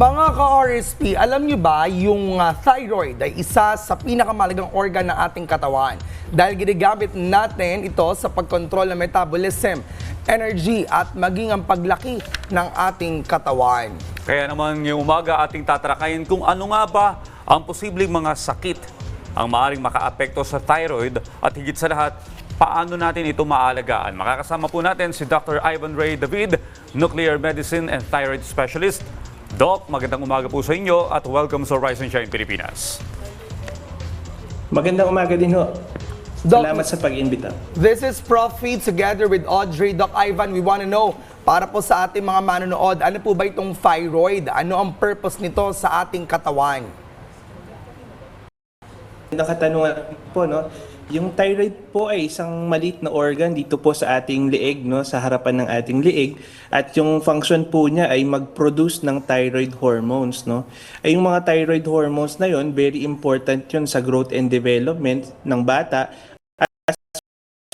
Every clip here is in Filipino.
Mga ka-RSP, alam niyo ba yung ah, thyroid ay isa sa pinakamalagang organ ng ating katawan dahil ginagamit natin ito sa pagkontrol ng metabolism, energy at maging ang paglaki ng ating katawan. Kaya naman ngayong umaga ating tatrakayin kung ano nga ba ang posibleng mga sakit ang maaring makaapekto sa thyroid at higit sa lahat, paano natin ito maalagaan. Makakasama po natin si Dr. Ivan Ray David, Nuclear Medicine and Thyroid Specialist. Doc, magandang umaga po sa inyo at welcome sa Rise and Shine Pilipinas. Magandang umaga din ho. Doc- Salamat sa pag-imbita. This is Prof. Feed together with Audrey. Doc Ivan, we want to know, para po sa ating mga manonood, ano po ba itong thyroid? Ano ang purpose nito sa ating katawan? Ang katanungan po, no? Yung thyroid po ay isang maliit na organ dito po sa ating liig, no? Sa harapan ng ating liig. At yung function po niya ay mag-produce ng thyroid hormones, no? Ay yung mga thyroid hormones na yon very important yun sa growth and development ng bata as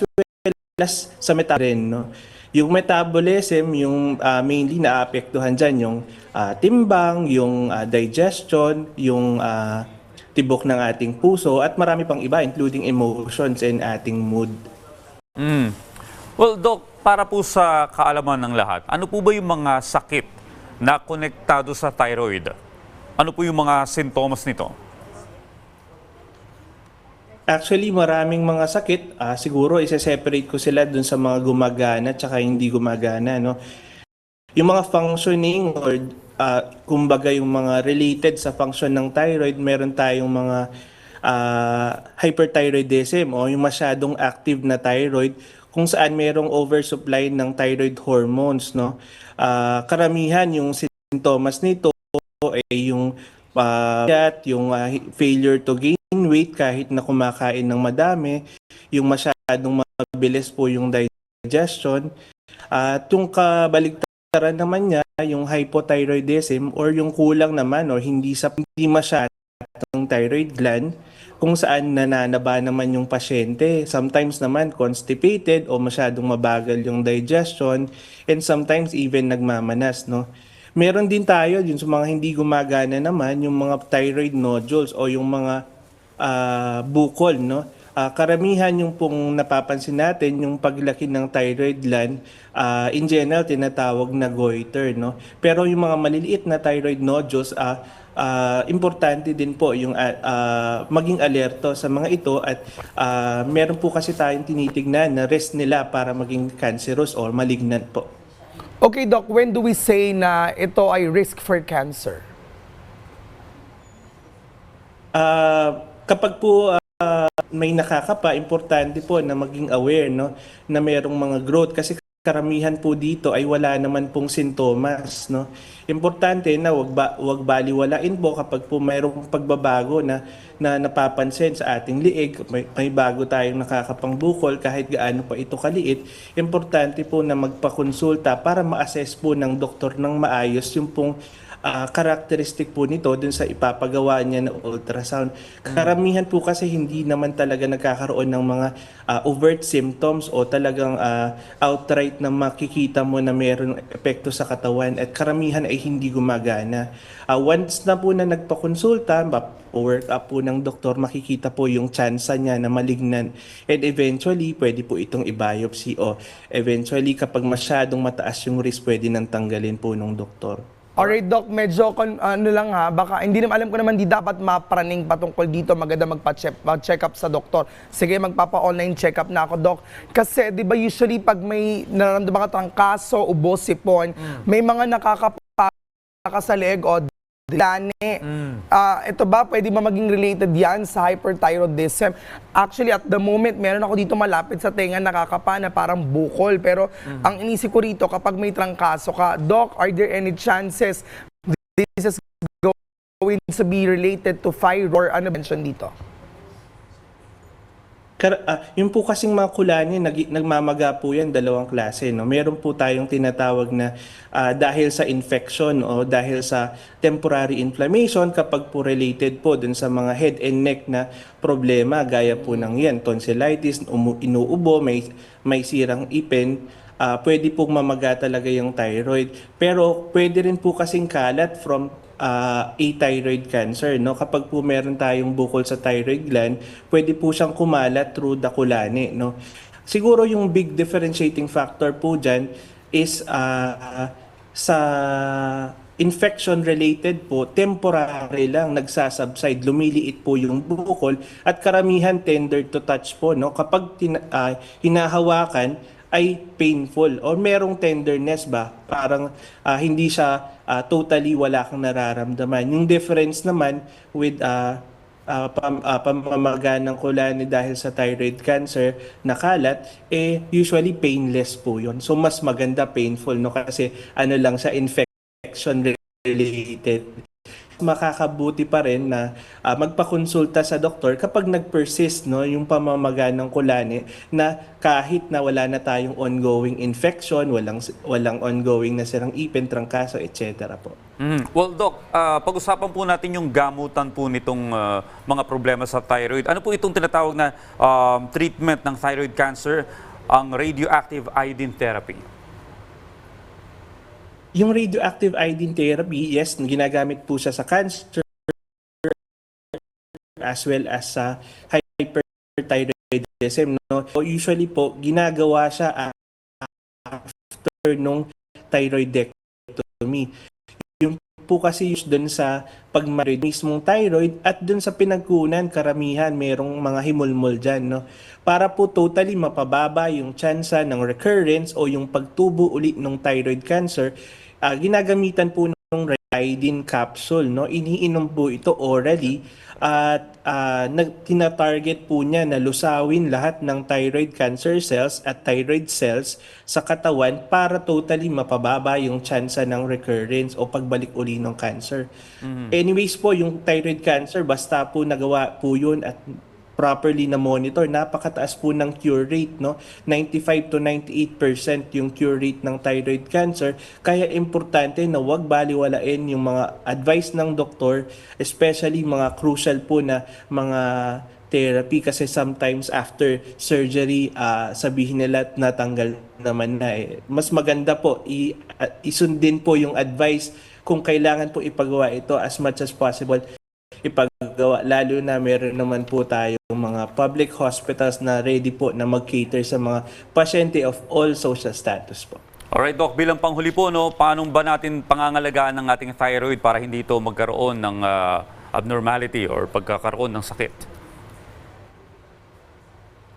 well as sa metabolism, no? Yung metabolism, yung ah, mainly naapektuhan dyan, yung ah, timbang, yung ah, digestion, yung ah, tibok ng ating puso, at marami pang iba, including emotions and ating mood. Mm. Well, Doc, para po sa kaalaman ng lahat, ano po ba yung mga sakit na konektado sa thyroid? Ano po yung mga sintomas nito? Actually, maraming mga sakit, ah, siguro isa-separate ko sila dun sa mga gumagana at hindi gumagana. No? Yung mga functioning or ah, kumbaga yung mga related sa function ng thyroid, meron tayong mga ah, hyperthyroidism o yung masyadong active na thyroid kung saan merong oversupply ng thyroid hormones. No? Ah, karamihan yung sintomas nito ay yung uh, yung ah, failure to gain weight kahit na kumakain ng madami, yung masyadong mabilis po yung digestion, at yung kabaligtaran naman niya, yung hypothyroidism or yung kulang naman or hindi sa hindi masyadong thyroid gland kung saan nananaba naman yung pasyente. Sometimes naman constipated o masyadong mabagal yung digestion and sometimes even nagmamanas, no? Meron din tayo yung sa mga hindi gumagana naman, yung mga thyroid nodules o yung mga ah, bukol, no? Ah, karamihan yung pong napapansin natin, yung paglaki ng thyroid gland, ah, in general tinatawag na goiter, no? Pero yung mga maliliit na thyroid nodules, ah, ah, importante din po yung ah, ah, maging alerto sa mga ito at ah, meron po kasi tayong tinitignan na risk nila para maging cancerous or malignant po. Okay, Doc, when do we say na ito ay risk for cancer? Ah, kapag po ah, may nakakapa, importante po na maging aware no na merong mga growth. Kasi karamihan po dito ay wala naman pong sintomas no. Importante na wag ba, wag baliwalain po kapag po mayroong pagbabago na na napapansin sa ating liig, may, may bago tayong nakakapang bukol kahit gaano pa ito kaliit, importante po na magpakonsulta para ma-assess po ng doktor ng maayos yung pong ah, characteristic po nito dun sa ipapagawa niya na ultrasound. Karamihan po kasi hindi naman talaga nagkakaroon ng mga ah, overt symptoms o talagang ah, outright na makikita mo na mayroong epekto sa katawan at karamihan ay hindi gumagana. Ah, once na po na nagpakonsulta, work up po ng doktor, makikita po yung tsansa niya na malignan and eventually pwede po itong i-biopsy o eventually kapag masyadong mataas yung risk pwede nang tanggalin po ng doktor. Alright, Doc, medyo kon- ano lang ha, baka hindi naman alam ko naman di dapat mapraning patungkol dito, maganda magpa-check, check up sa doktor. Sige, magpapa-online check up na ako, Doc. Kasi, di ba usually pag may nararamdaman ka trangkaso, ubo, sipon, may mga nakakapa ka sa leg o dilani. Ah, ito ba, pwede ba maging related yan sa hyperthyroidism? Actually, at the moment, meron ako dito malapit sa tenga nakakapa na parang bukol. Pero ang inisip ko rito, kapag may trangkaso ka, Doc, are there any chances this is going to be related to thyroid ano mention dito? Kar- ah, yung po kasing mga kulani, nag- nagmamaga po yan, dalawang klase. No? Meron po tayong tinatawag na ah, dahil sa infection o dahil sa temporary inflammation kapag po related po dun sa mga head and neck na problema gaya po ng yan, tonsillitis, umu- inuubo, may, may sirang ipin, ah, pwede pong mamaga talaga yung thyroid. Pero pwede rin po kasing kalat from ah, athyroid cancer. No? Kapag po meron tayong bukol sa thyroid gland, pwede po siyang kumalat through the kulani. No? Siguro yung big differentiating factor po dyan is ah, sa infection related po, temporary lang nagsasubside, lumiliit po yung bukol at karamihan tender to touch po. No? Kapag tina- ah, hinahawakan, ay painful or merong tenderness ba parang ah, hindi siya ah, totally wala kang nararamdaman yung difference naman with ah, ah, pam, ah, pamamaga ng kulani dahil sa thyroid cancer na kalat, eh usually painless po yun. So mas maganda painful no kasi ano lang sa infection related. Makakabuti pa rin na ah, magpakonsulta sa doktor kapag nag-persist no yung pamamaga ng kulani na kahit na wala na tayong ongoing infection, walang walang ongoing na sirang ipin, trangkaso, etc. po. Mhm. Well, Doc, ah, pag-usapan po natin yung gamutan po nitong ah, mga problema sa thyroid. Ano po itong tinatawag na um, treatment ng thyroid cancer, ang radioactive iodine therapy? Yung radioactive iodine therapy, yes, ginagamit po siya sa cancer as well as sa hyperthyroidism. No? So usually po, ginagawa siya after nung thyroidectomy. Yung po kasi used dun sa pagmarid mismong thyroid at dun sa pinagkunan, karamihan merong mga himulmol dyan. No? Para po totally mapababa yung tsansa ng recurrence o yung pagtubo uli ng thyroid cancer, ah, ginagamitan po ng iodine capsule. No? Iniinom po ito orally at nag, tina-target po niya na lusawin lahat ng thyroid cancer cells at thyroid cells sa katawan para totally mapababa yung tsansa ng recurrence o pagbalik uli ng cancer. Anyways po, yung thyroid cancer, basta po nagawa po yun at properly na monitor, napakataas po ng cure rate, no? 95 to 98% yung cure rate ng thyroid cancer. Kaya importante na wag baliwalain yung mga advice ng doktor, especially mga crucial po na mga therapy kasi sometimes after surgery ah, sabihin nila at natanggal naman na eh. Mas maganda po i, ah, isundin po yung advice kung kailangan po ipagawa ito as much as possible ipagawa lalo na meron naman po tayo mga public hospitals na ready po na mag-cater sa mga pasyente of all social status po. Alright, Doc, bilang panghuli po, no, paano ba natin pangangalagaan ng ating thyroid para hindi ito magkaroon ng ah, abnormality or pagkakaroon ng sakit?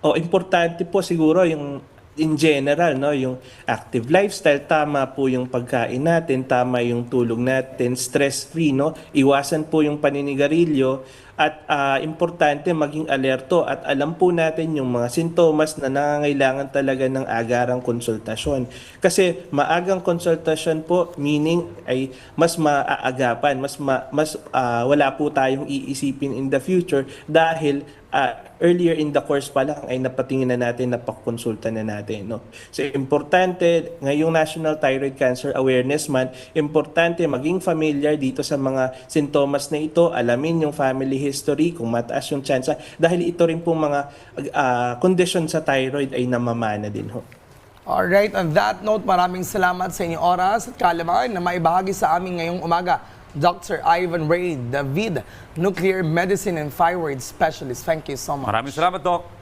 O importante po siguro yung in general no yung active lifestyle tama po yung pagkain natin tama yung tulog natin stress free no iwasan po yung paninigarilyo at ah, importante maging alerto at alam po natin yung mga sintomas na nangangailangan talaga ng agarang konsultasyon. Kasi maagang konsultasyon po meaning ay mas maaagapan mas ma- mas ah, wala po tayong iisipin in the future dahil ah, earlier in the course pa lang ay napatingin na natin, napakonsulta na natin. No? So, importante, ngayong National Thyroid Cancer Awareness Month, importante maging familiar dito sa mga sintomas na ito, alamin yung family history, kung mataas yung tsansa, dahil ito rin pong mga ah, condition sa thyroid ay namamana din ho. Alright, on that note, maraming salamat sa inyong oras at kaalaman na maibahagi sa amin ngayong umaga. Dr. Ivan Ray David, Nuclear Medicine and Thyroid Specialist. Thank you so much. Maraming salamat, Doc.